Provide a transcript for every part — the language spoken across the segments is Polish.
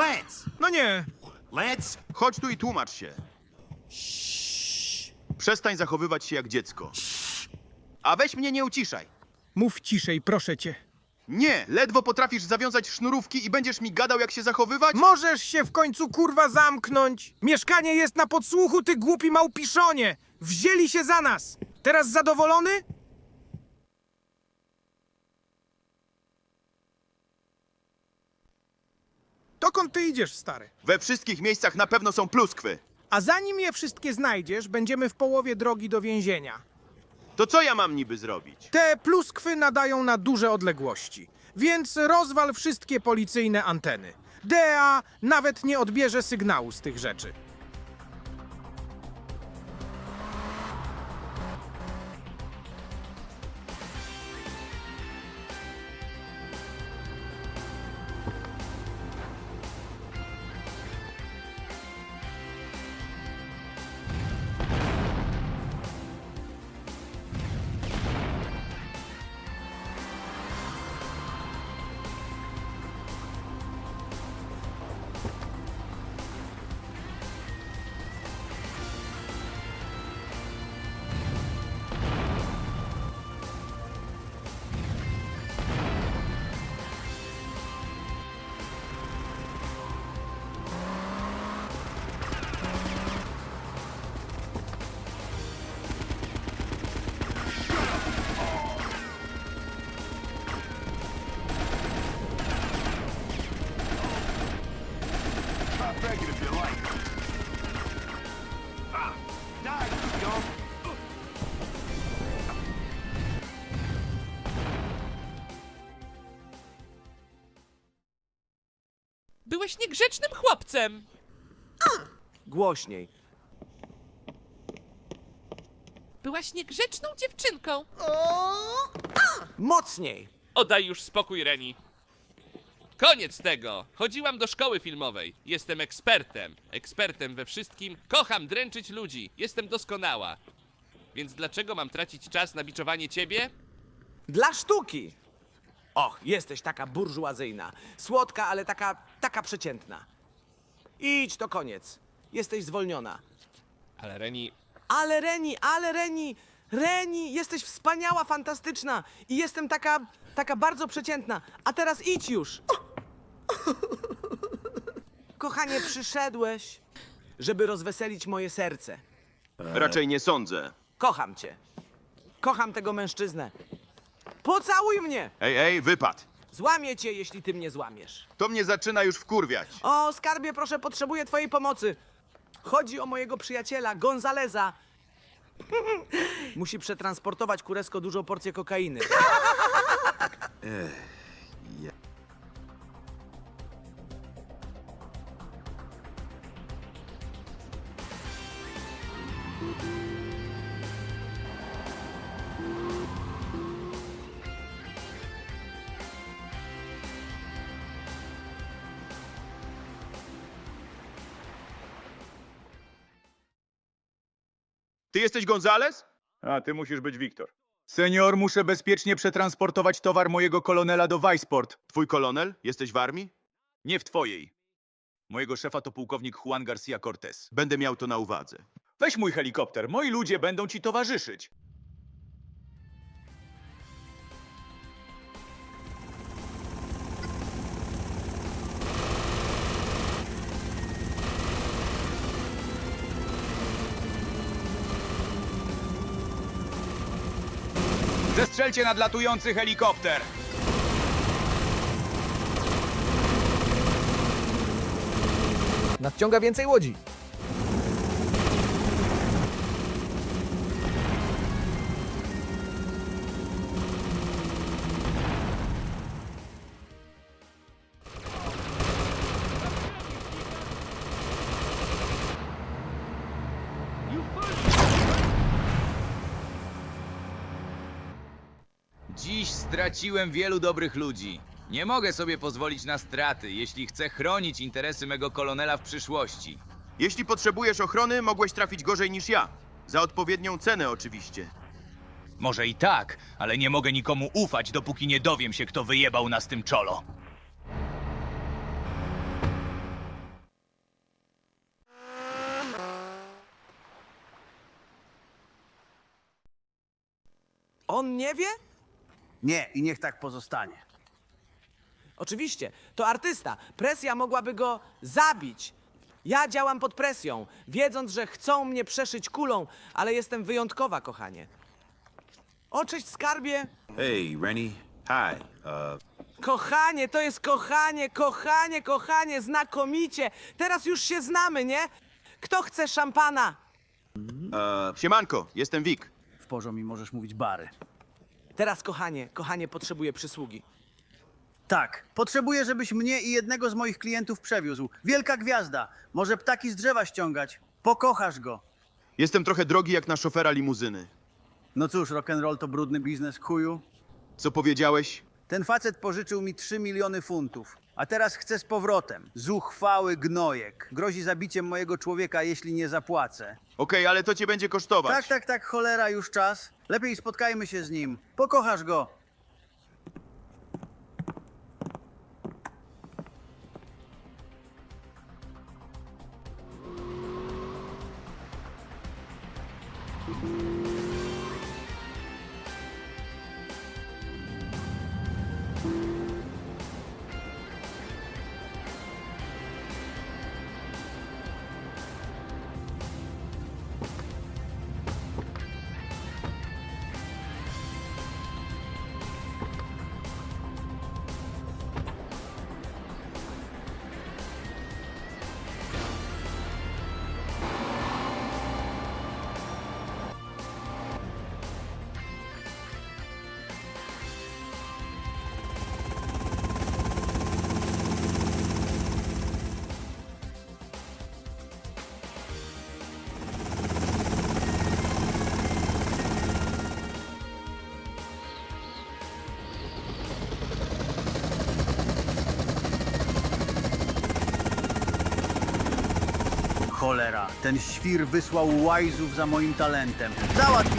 Lance! No nie. Lance! Chodź tu i tłumacz się. Przestań zachowywać się jak dziecko. A weź mnie nie uciszaj. Mów ciszej, proszę cię. Nie, ledwo potrafisz zawiązać sznurówki i będziesz mi gadał, jak się zachowywać? Możesz się w końcu kurwa zamknąć! Mieszkanie jest na podsłuchu, ty głupi małpiszonie! Wzięli się za nas! Teraz zadowolony? Dokąd ty idziesz, stary? We wszystkich miejscach na pewno są pluskwy. A zanim je wszystkie znajdziesz, będziemy w połowie drogi do więzienia. To co ja mam niby zrobić? Te pluskwy nadają na duże odległości, więc rozwal wszystkie policyjne anteny. DEA nawet nie odbierze sygnału z tych rzeczy. Byłeś niegrzecznym chłopcem! Głośniej. Byłaś niegrzeczną dziewczynką! Mocniej. Oddaj już spokój, Reni. Koniec tego! Chodziłam do szkoły filmowej. Jestem ekspertem. Ekspertem we wszystkim. Kocham dręczyć ludzi. Jestem doskonała. Więc dlaczego mam tracić czas na biczowanie ciebie? Dla sztuki. Och, jesteś taka burżuazyjna. Słodka, ale taka, taka przeciętna. Idź, to koniec. Jesteś zwolniona. Ale Reni, Ale Reni, ale Reni, Reni, jesteś wspaniała, fantastyczna i jestem taka, taka bardzo przeciętna. A teraz idź już. Kochanie, przyszedłeś, żeby rozweselić moje serce. Raczej nie sądzę. Kocham cię. Kocham tego mężczyznę. Pocałuj mnie! Ej, ej, wypad. Złamię cię, jeśli ty mnie złamiesz. To mnie zaczyna już wkurwiać. O, skarbie, proszę, potrzebuję twojej pomocy. Chodzi o mojego przyjaciela, Gonzaleza. Musi przetransportować kuresko dużą porcję kokainy. Ty jesteś Gonzales? A, ty musisz być Wiktor. Senior, muszę bezpiecznie przetransportować towar mojego kolonela do Weissport. Twój kolonel? Jesteś w armii? Nie w twojej. Mojego szefa to pułkownik Juan Garcia Cortez. Będę miał to na uwadze. Weź mój helikopter, moi ludzie będą ci towarzyszyć. Zestrzelcie nadlatujący helikopter! Nadciąga więcej łodzi. Straciłem wielu dobrych ludzi. Nie mogę sobie pozwolić na straty, jeśli chcę chronić interesy mego kolonela w przyszłości. Jeśli potrzebujesz ochrony, mogłeś trafić gorzej niż ja. Za odpowiednią cenę oczywiście. Może i tak, ale nie mogę nikomu ufać, dopóki nie dowiem się, kto wyjebał nas tym czolo. On nie wie? Nie, i niech tak pozostanie. Oczywiście, to artysta. Presja mogłaby go zabić. Ja działam pod presją, wiedząc, że chcą mnie przeszyć kulą, ale jestem wyjątkowa, kochanie. O, cześć, skarbie. Hey, Rennie. Hi. Uh, Kochanie, to jest kochanie, kochanie, kochanie, znakomicie. Teraz już się znamy, nie? Kto chce szampana? Siemanko, jestem Wik. W porządku mi możesz mówić bary. Teraz, kochanie, kochanie, potrzebuję przysługi. Tak, potrzebuję, żebyś mnie i jednego z moich klientów przewiózł. Wielka gwiazda. Może ptaki z drzewa ściągać. Pokochasz go. Jestem trochę drogi jak na szofera limuzyny. No cóż, rock'n'roll to brudny biznes, chuju. Co powiedziałeś? Ten facet pożyczył mi 3 miliony funtów, a teraz chce z powrotem. Zuchwały gnojek. Grozi zabiciem mojego człowieka, jeśli nie zapłacę. Okej, ale to cię będzie kosztować. Tak, tak, tak, cholera, już czas. Lepiej spotkajmy się z nim. Pokochasz go. Cholera, ten świr wysłał łajzów za moim talentem. Załatw.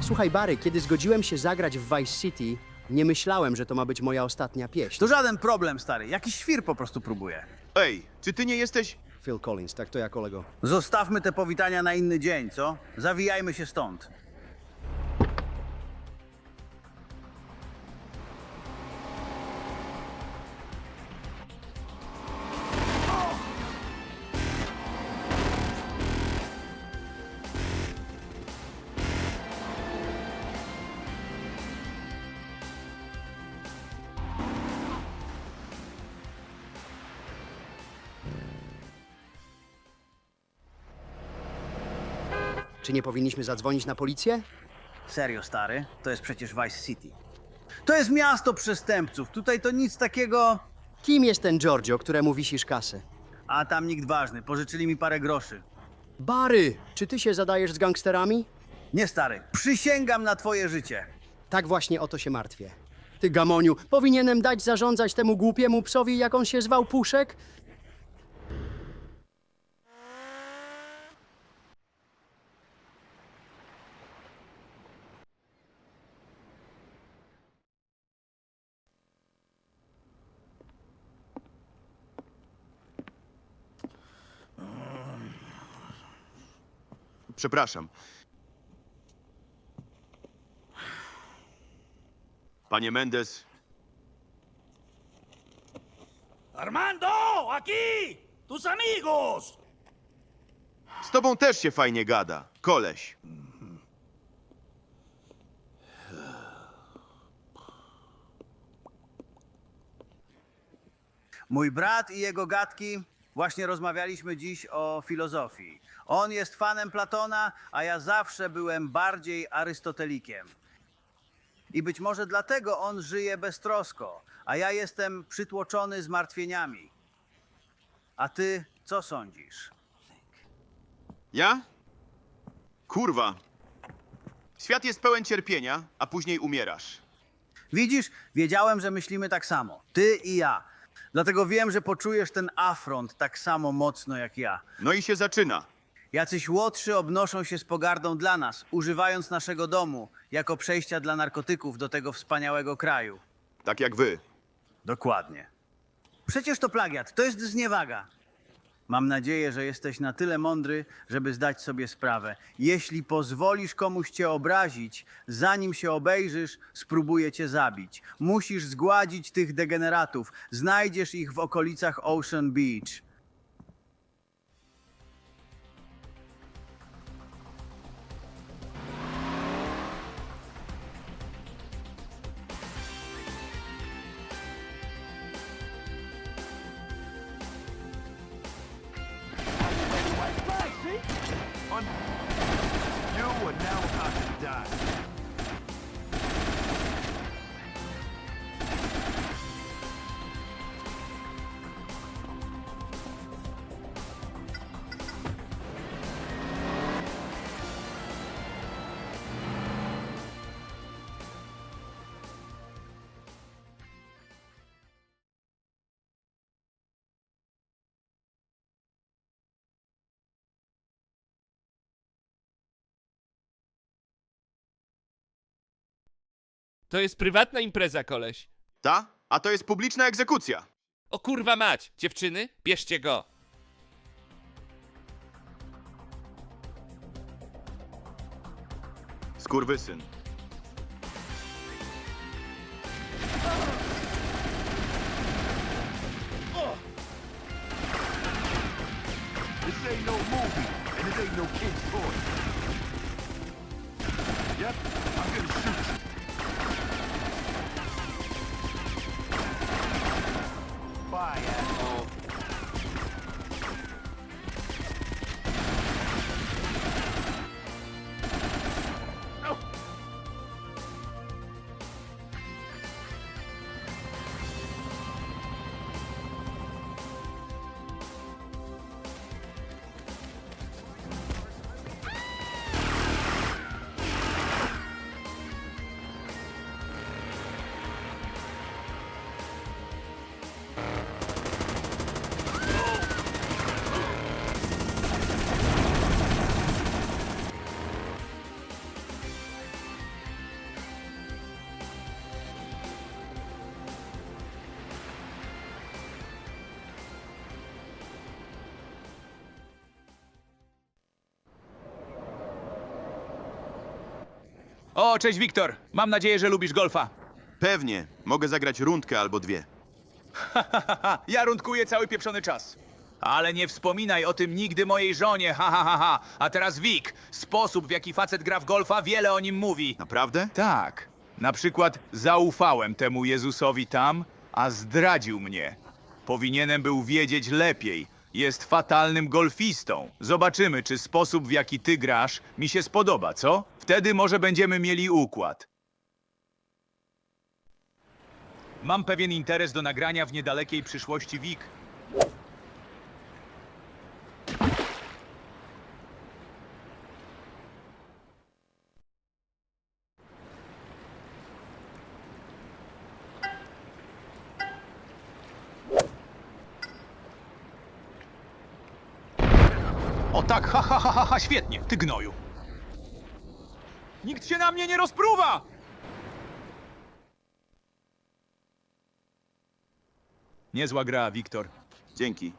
Słuchaj, Bary, kiedy zgodziłem się zagrać w Vice City, nie myślałem, że to ma być moja ostatnia pieśń. To żaden problem, stary. Jakiś świr po prostu próbuje. Ej, czy ty nie jesteś... Phil Collins, tak to ja, kolego. Zostawmy te powitania na inny dzień, co? Zawijajmy się stąd. Czy nie powinniśmy zadzwonić na policję? Serio, stary? To jest przecież Vice City. To jest miasto przestępców. Tutaj to nic takiego... Kim jest ten Giorgio, któremu wisisz kasę? A tam nikt ważny. Pożyczyli mi parę groszy. Bary, czy ty się zadajesz z gangsterami? Nie, stary. Przysięgam na twoje życie. Tak właśnie o to się martwię. Ty, Gamoniu, powinienem dać zarządzać temu głupiemu psowi, jak on się zwał, Puszek? Przepraszam. Panie Mendes, Armando, aquí, tus amigos. z tobą też się fajnie gada. Koleś. Mój brat i jego gadki. Właśnie rozmawialiśmy dziś o filozofii. On jest fanem Platona, a ja zawsze byłem bardziej Arystotelikiem. I być może dlatego on żyje beztrosko, a ja jestem przytłoczony zmartwieniami. A ty co sądzisz? Ja? Kurwa. Świat jest pełen cierpienia, a później umierasz. Widzisz, wiedziałem, że myślimy tak samo. Ty i ja. Dlatego wiem, że poczujesz ten afront tak samo mocno jak ja. No i się zaczyna. Jacyś łotrzy obnoszą się z pogardą dla nas, używając naszego domu jako przejścia dla narkotyków do tego wspaniałego kraju. Tak jak wy. Dokładnie. Przecież to plagiat, to jest zniewaga. Mam nadzieję, że jesteś na tyle mądry, żeby zdać sobie sprawę. Jeśli pozwolisz komuś cię obrazić, zanim się obejrzysz, spróbuje cię zabić. Musisz zgładzić tych degeneratów. Znajdziesz ich w okolicach Ocean Beach. Un- you are now about to die. To jest prywatna impreza, koleś. Ta? A to jest publiczna egzekucja. O kurwa mać! Dziewczyny, bierzcie go! Skurwysyn. This ain't no movie, and this ain't no kid's toy. Yep, I'm gonna shoot O, cześć Wiktor. Mam nadzieję, że lubisz golfa. Pewnie. Mogę zagrać rundkę albo dwie. Haha, ja rundkuję cały pieprzony czas. Ale nie wspominaj o tym nigdy mojej żonie, ha, ha, ha, ha. A teraz Wik, sposób w jaki facet gra w golfa, wiele o nim mówi. Naprawdę? Tak. Na przykład zaufałem temu Jezusowi tam, a zdradził mnie. Powinienem był wiedzieć lepiej. Jest fatalnym golfistą. Zobaczymy, czy sposób, w jaki ty grasz, mi się spodoba, co? Wtedy może będziemy mieli układ. Mam pewien interes do nagrania w niedalekiej przyszłości Wik. O tak, ha, ha, ha, ha, ha, świetnie, ty gnoju. Nikt się na mnie nie rozpruwa! Niezła gra, Wiktor. Dzięki.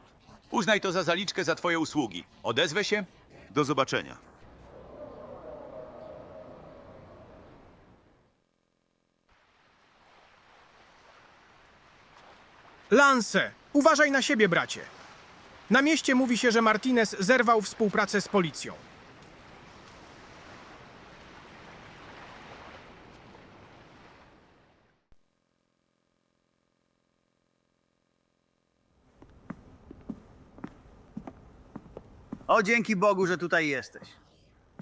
Uznaj to za zaliczkę za twoje usługi. Odezwę się? Do zobaczenia. Lance, uważaj na siebie, bracie. Na mieście mówi się, że Martinez zerwał współpracę z policją. O, dzięki Bogu, że tutaj jesteś.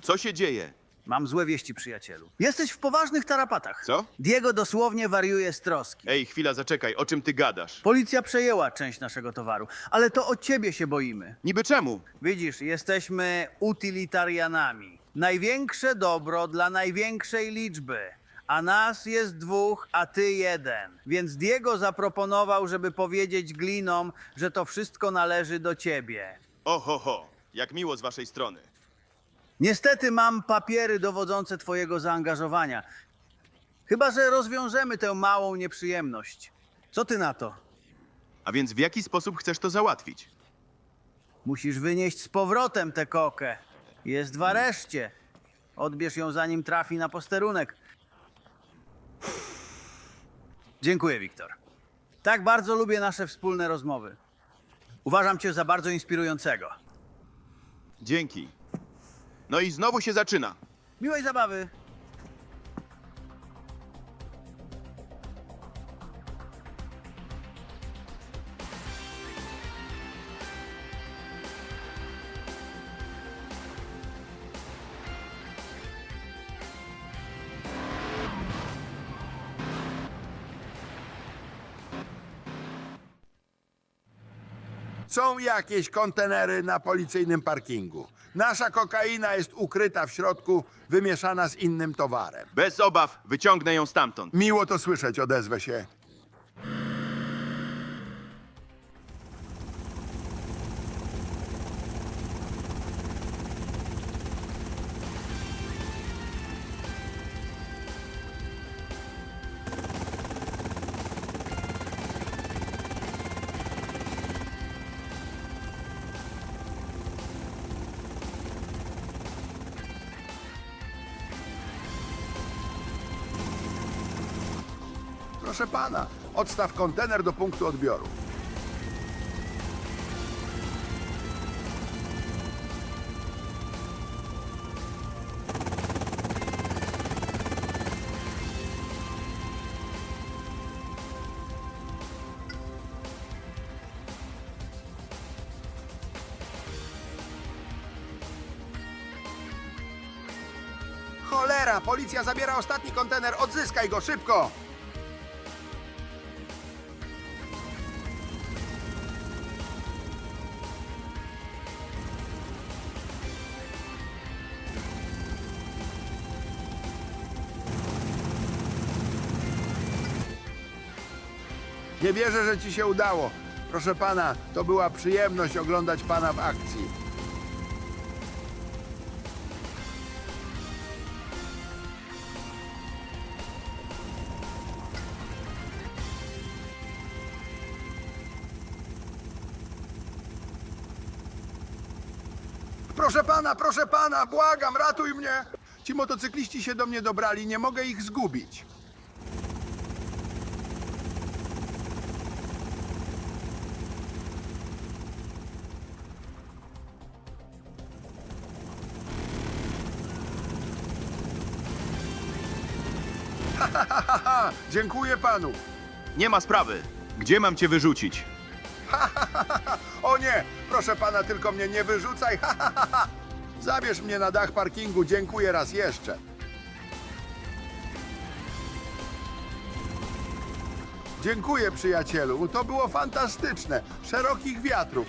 Co się dzieje? Mam złe wieści, przyjacielu. Jesteś w poważnych tarapatach. Co? Diego dosłownie wariuje z troski. Ej, chwila, zaczekaj. O czym ty gadasz? Policja przejęła część naszego towaru, ale to o ciebie się boimy. Niby czemu? Widzisz, jesteśmy utylitarianami. Największe dobro dla największej liczby. A nas jest dwóch, a ty jeden. Więc Diego zaproponował, żeby powiedzieć glinom, że to wszystko należy do ciebie. Oho, ho. Jak miło z waszej strony. Niestety mam papiery dowodzące twojego zaangażowania. Chyba, że rozwiążemy tę małą nieprzyjemność. Co ty na to? A więc w jaki sposób chcesz to załatwić? Musisz wynieść z powrotem tę kokę. Jest w areszcie. Odbierz ją zanim trafi na posterunek. Dziękuję, Wiktor. Tak bardzo lubię nasze wspólne rozmowy. Uważam cię za bardzo inspirującego. Dzięki. No i znowu się zaczyna. Miłej zabawy. Są jakieś kontenery na policyjnym parkingu. Nasza kokaina jest ukryta w środku, wymieszana z innym towarem. Bez obaw, wyciągnę ją stamtąd. Miło to słyszeć, odezwę się. Proszę pana, odstaw kontener do punktu odbioru. Cholera, policja zabiera ostatni kontener, odzyskaj go szybko! Nie wierzę, że ci się udało. Proszę pana, to była przyjemność oglądać pana w akcji. Proszę pana, proszę pana, błagam, ratuj mnie! Ci motocykliści się do mnie dobrali, nie mogę ich zgubić. Dziękuję panu. Nie ma sprawy. Gdzie mam cię wyrzucić? O nie, proszę pana, tylko mnie nie wyrzucaj. Zabierz mnie na dach parkingu, dziękuję raz jeszcze. Dziękuję, przyjacielu, to było fantastyczne. Szerokich wiatrów.